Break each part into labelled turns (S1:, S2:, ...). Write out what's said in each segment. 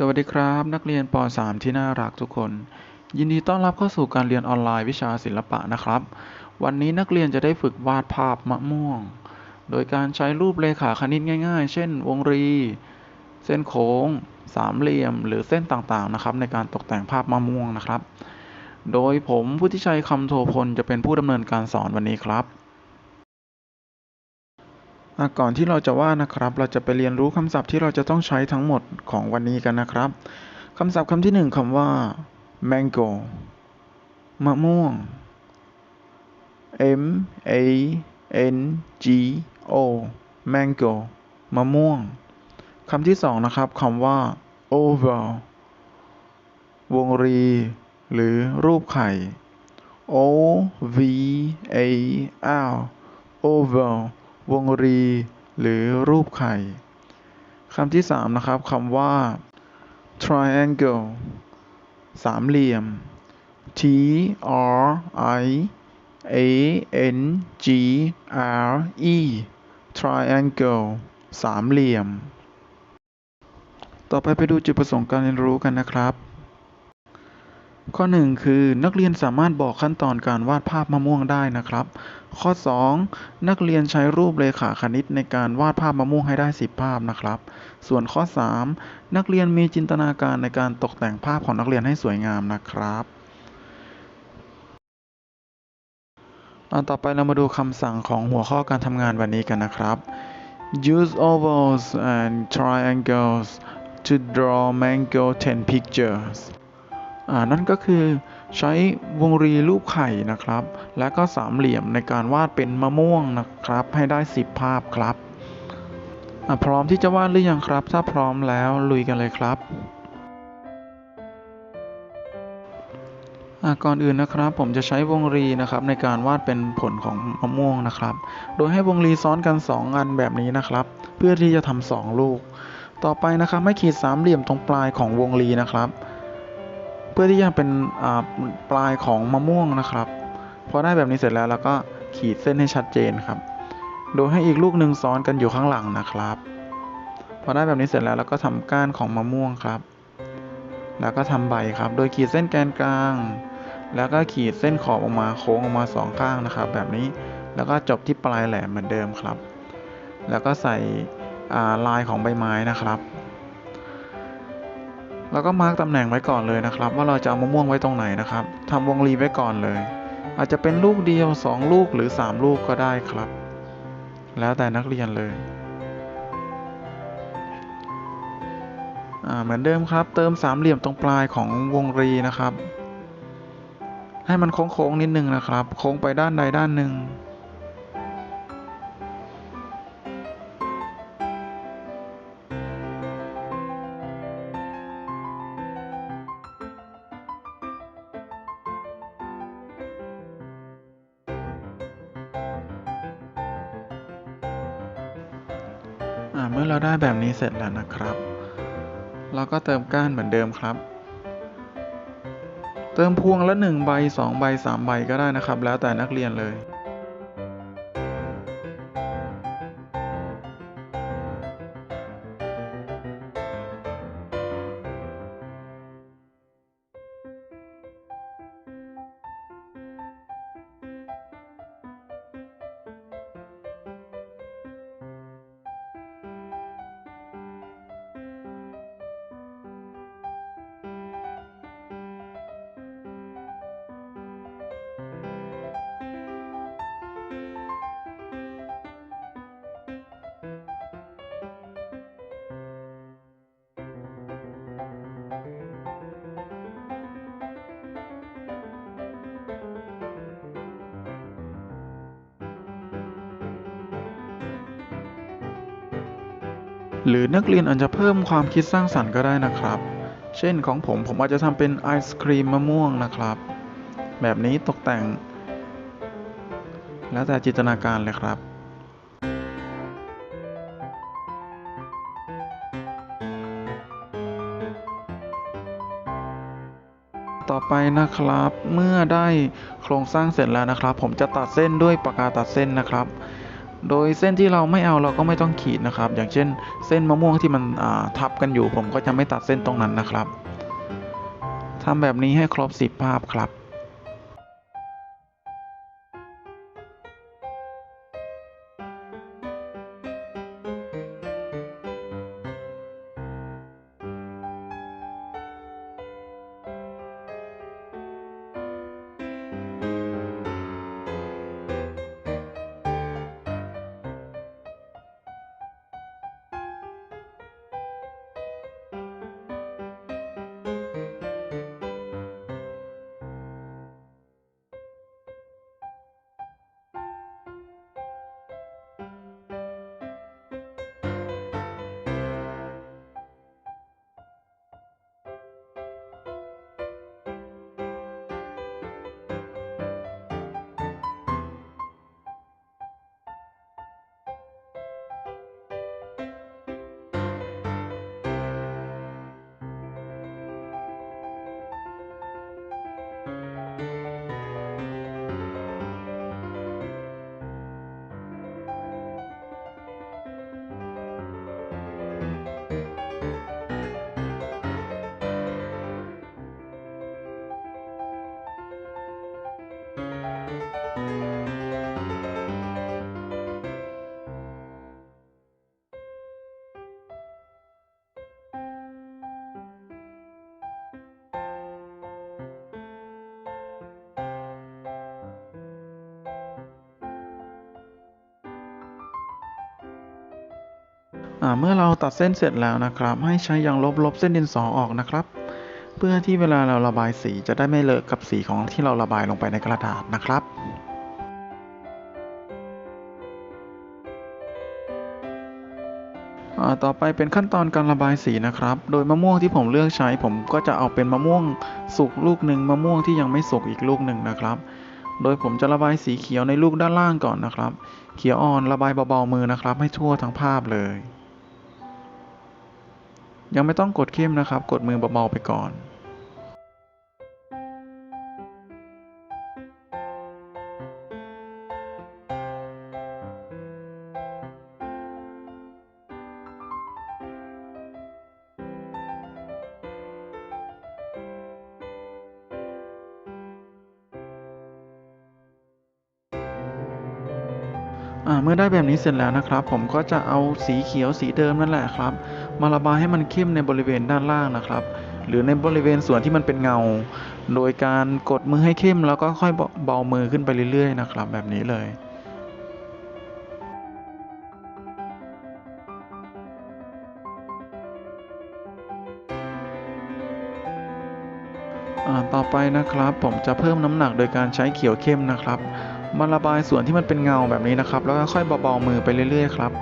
S1: สวัสดีครับ นักเรียนป .3 ที่น่ารักทุกคน ยินดีต้อนรับเข้าสู่การเรียนออนไลน์วิชาศิลปะนะครับ วันนี้นักเรียนจะได้ฝึกวาดภาพมะม่วง โดยการใช้รูปเลขาคณิตง่าย ๆ เช่น วงรี เส้นโค้ง สามเหลี่ยม หรือเส้นต่างๆนะครับในการตกแต่งภาพมะม่วงนะครับ โดยผมผู้ที่ชัยคำโทพลจะเป็นผู้ดำเนินการสอนวันนี้ครับ ก่อนที่เราจะว่านะครับ เราจะไปเรียนรู้คำศัพท์ที่เราจะต้องใช้ทั้งหมดของวันนี้กันนะครับคำศัพท์คำที่หนึ่งคำว่า mango มะม่วง m a n g o mango มะม่วงคำที่สองนะครับคำว่า oval วงรี หรือรูปไข่ o v a l oval วงรี หรือรูปไข่คำที่สามนะครับคำว่า triangle สามเหลี่ยม t r i a n g r e triangle สามเหลี่ยม ต่อไปไปดูจุดประสงค์การเรียนรู้กันนะครับ ข้อ 1 คือนักเรียนสามารถบอกขั้นตอนการวาดภาพมะม่วงได้นะครับ ข้อ 2 นักเรียนใช้รูปเลขาคณิตในการวาดภาพมะม่วงให้ได้ 10 ภาพนะครับ ส่วนข้อ 3 นักเรียนมีจินตนาการในการตกแต่งภาพของนักเรียนให้สวยงามนะครับอันต่อไปเรามาดูคำสั่งของหัวข้อการทำงานวันนี้กันนะครับ use ovals and triangles to draw mango 10 pictures นั่นก็คือใช้วงรีรูปไข่นะครับ และก็สามเหลี่ยมในการวาดเป็นมะม่วงนะครับ ให้ได้ 10 ภาพครับพร้อมที่จะวาดหรือยังครับ ถ้าพร้อมแล้วลุยกันเลยครับก่อนอื่นนะครับ ผมจะใช้วงรีนะครับในการวาดเป็นผลของมะม่วงนะครับ โดยให้วงรีซ้อนกัน 2 อันแบบนี้นะครับ เพื่อที่จะทำสองลูก ต่อไปนะครับให้ขีดสามเหลี่ยมตรงปลายของวงรีนะครับ พื่อที่จะเป็นปลายของมะม่วงนะครับพอได้แบบนี้เสร็จแล้วเราก็ขีดเส้นให้ชัดเจนครับ โดยให้อีกลูกหนึ่งซ้อนกันอยู่ข้างหลังนะครับ พอได้แบบนี้เสร็จแล้วเราก็ทำก้านของมะม่วงครับ แล้วก็ทำใบครับ โดยขีดเส้นแกนกลาง แล้วก็ขีดเส้นขอบออกมาโค้งออกมาสองข้างนะครับ แบบนี้แล้วก็จบที่ปลายแหลมเหมือนเดิมครับ แล้วก็ใส่ลายของใบไม้นะครับ แล้วก็มาร์กตำแหน่งไว้ก่อนเลยนะครับ ว่าเราจะเอามะม่วงไว้ตรงไหนนะครับทำวงรีไว้ก่อนเลย อาจจะเป็นลูกเดียว 2 ลูกหรือ 3 ลูกก็ได้ครับ แล้วแต่นักเรียนเลยเหมือนเดิมครับ เติมสามเหลี่ยมตรงปลายของวงรีนะครับ ให้มันโค้งๆนิดนึงนะครับ โค้งไปด้านใดด้านหนึ่ง เมื่อเราได้แบบนี้เสร็จแล้วนะครับ เราก็เติมก้านเหมือนเดิมครับ เติมพวงละ1ใบ2ใบ3ใบก็ได้นะครับ แล้วแต่นักเรียนเลย หรือนักเรียนอาจจะเพิ่มความคิดสร้างสรรค์ก็ได้นะครับ เช่นของผมผมอาจจะทำเป็นไอศครีมมะม่วงนะครับ แบบนี้ตกแต่ง แล้วแต่จินตนาการเลยครับต่อไปนะครับเมื่อได้โครงสร้างเสร็จแล้วนะครับ ผมจะตัดเส้นด้วยปากกาตัดเส้นนะครับ โดยเส้นที่เราไม่เอาเราก็ไม่ต้องขีดนะครับ อย่างเช่น เส้นมะม่วงที่มันทับกันอยู่ ผมก็จะไม่ตัดเส้นตรงนั้นนะครับทำแบบนี้ให้ครบสิบภาพครับ เมื่อเราตัดเส้นเสร็จแล้วนะครับ ให้ใช้ยางลบลบเส้นดินสอออกนะครับ เพื่อที่เวลาเราระบายสีจะได้ไม่เลอะกับสีของที่เราระบายลงไปในกระดาษนะครับต่อไปเป็นขั้นตอนการระบายสีนะครับ โดยมะม่วงที่ผมเลือกใช้ ผมก็จะเอาเป็นมะม่วงสุกลูกหนึ่งมะม่วงที่ยังไม่สุกอีกลูกหนึ่งนะครับ โดยผมจะระบายสีเขียวในลูกด้านล่างก่อนนะครับ เขียวอ่อนระบายเบาๆมือนะครับ ให้ทั่วทั้งภาพเลย ยังไม่ต้องกดเข้มนะครับ กดมือเบาๆไปก่อนเมื่อได้แบบนี้เสร็จแล้วนะครับ ผมก็จะเอาสีเขียวสีเดิมนั่นแหละครับ มาระบายให้มันเข้มในบริเวณด้านล่างนะครับ หรือในบริเวณส่วนที่มันเป็นเงา โดยการกดมือให้เข้มแล้วก็ค่อยเบามือขึ้นไปเรื่อยๆนะครับ แบบนี้เลยต่อไปนะครับ ผมจะเพิ่มน้ำหนักโดยการใช้เขียวเข้มนะครับ มาระบายส่วนที่มันเป็นเงาแบบนี้นะครับ แล้วก็ค่อยเบาๆมือไปเรื่อยๆครับ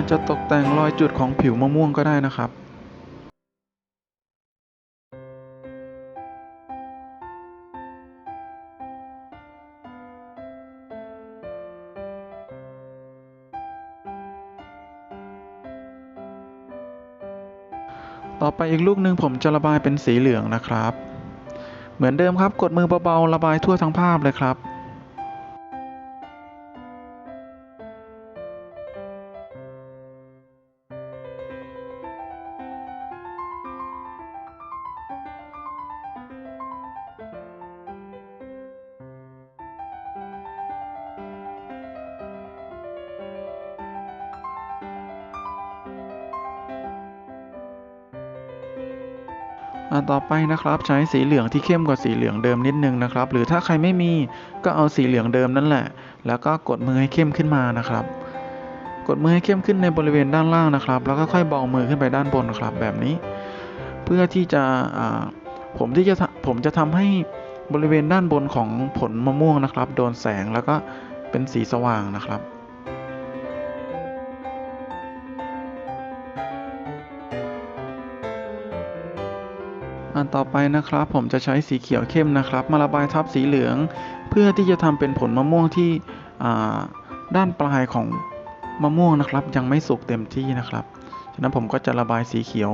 S1: อาจจะตกแต่งรอยจุดของผิวมะม่วงก็ได้นะครับต่อไปอีกลูกหนึ่งผมจะระบายเป็นสีเหลืองนะครับ เหมือนเดิมครับกดมือเบาๆระบายทั่วทั้งภาพเลยครับ อ่าต่อไปนะครับใช้สีเหลืองที่เข้มกว่าสีเหลืองเดิมนิดนึงนะครับ หรือถ้าใครไม่มีก็เอาสีเหลืองเดิมนั่นแหละ แล้วก็กดมือให้เข้มขึ้นมานะครับ กดมือให้เข้มขึ้นในบริเวณด้านล่างนะครับ แล้วก็ค่อยเบามือขึ้นไปด้านบนครับแบบนี้ เพื่อที่จะผมที่จะผมจะทำให้บริเวณด้านบนของผลมะม่วงนะครับ โดนแสงแล้วก็เป็นสีสว่างนะครับ อันต่อไปนะครับ ผมจะใช้สีเขียวเข้มนะครับ มาระบายทับสีเหลือง เพื่อที่จะทำเป็นผลมะม่วงที่ด้านปลายของมะม่วงนะครับ ยังไม่สุกเต็มที่นะครับฉะนั้นผมก็จะระบายสีเขียว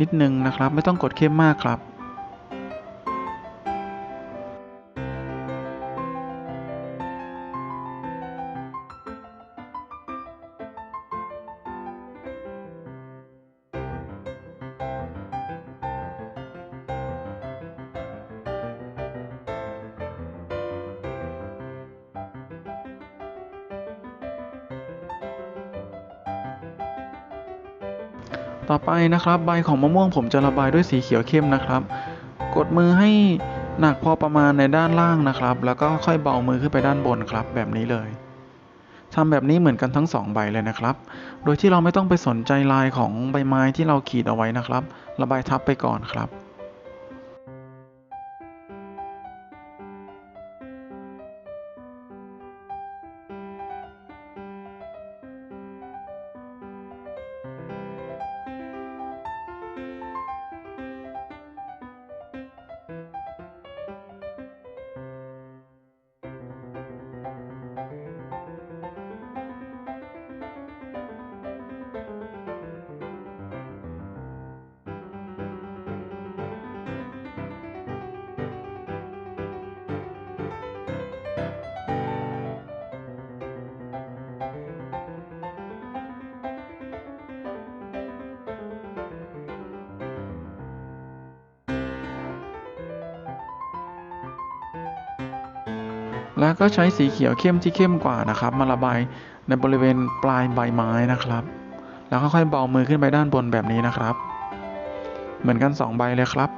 S1: นิดนึงนะครับ ไม่ต้องกดเข้มมากครับ ต่อไปนะครับ ใบของมะม่วงผมจะระบายด้วยสีเขียวเข้มนะครับ กดมือให้หนักพอประมาณในด้านล่างนะครับ แล้วก็ค่อยเบามือขึ้นไปด้านบนครับ แบบนี้เลยทำแบบนี้เหมือนกันทั้งสองใบเลยนะครับ โดยที่เราไม่ต้องไปสนใจลายของใบไม้ที่เราขีดเอาไว้นะครับ ระบายทับไปก่อนครับ แล้วก็ใช้สีเขียวเข้มที่เข้มกว่านะครับ มาระบายในบริเวณปลายใบไม้นะครับ แล้วค่อยๆเบามือขึ้นไปด้านบนแบบนี้นะครับ เหมือนกันสองใบเลยครับ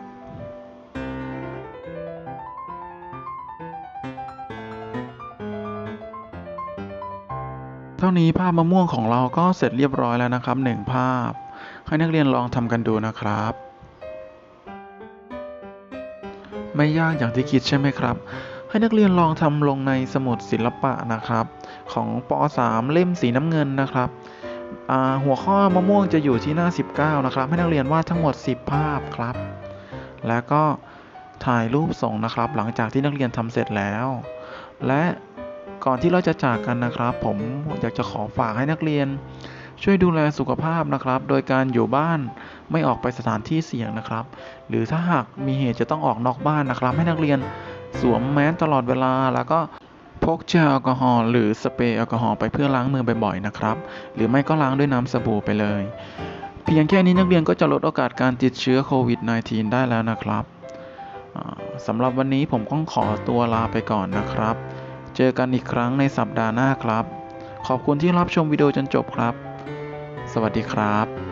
S1: เท่านี้ภาพมะม่วงของเราก็เสร็จเรียบร้อยแล้วนะครับหนึ่งภาพ ให้นักเรียนลองทำกันดูนะครับ ไม่ยากอย่างที่คิดใช่ไหมครับ ให้นักเรียนลองทำลงในสมุดศิลปะนะครับ ของป .3 เล่มสีน้ำเงินนะครับหัวข้อมะม่วงจะอยู่ที่หน้า 19 นะครับ ให้นักเรียนวาดทั้งหมด 10 ภาพครับ แล้วก็ถ่ายรูปส่งนะครับ หลังจากที่นักเรียนทำเสร็จแล้ว และก่อนที่เราจะจากกันนะครับ ผมอยากจะขอฝากให้นักเรียน ช่วยดูแลสุขภาพนะครับ โดยการอยู่บ้านไม่ออกไปสถานที่เสี่ยงนะครับ หรือถ้าหากมีเหตุจะต้องออกนอกบ้านนะครับ ให้นักเรียน สวมแมสตลอดเวลา แล้วก็พกเจลแอลกอฮอล์หรือสเปรย์แอลกอฮอล์ไปเพื่อล้างมือบ่อยๆนะครับ หรือไม่ก็ล้างด้วยน้ำสบู่ไปเลย เพียงแค่นี้นักเรียนก็จะลดโอกาสการติดเชื้อโควิด -19 ได้แล้วนะครับสำหรับวันนี้ผมต้องขอตัวลาไปก่อนนะครับ เจอกันอีกครั้งในสัปดาห์หน้าครับ ขอบคุณที่รับชมวิดีโอจนจบครับ สวัสดีครับ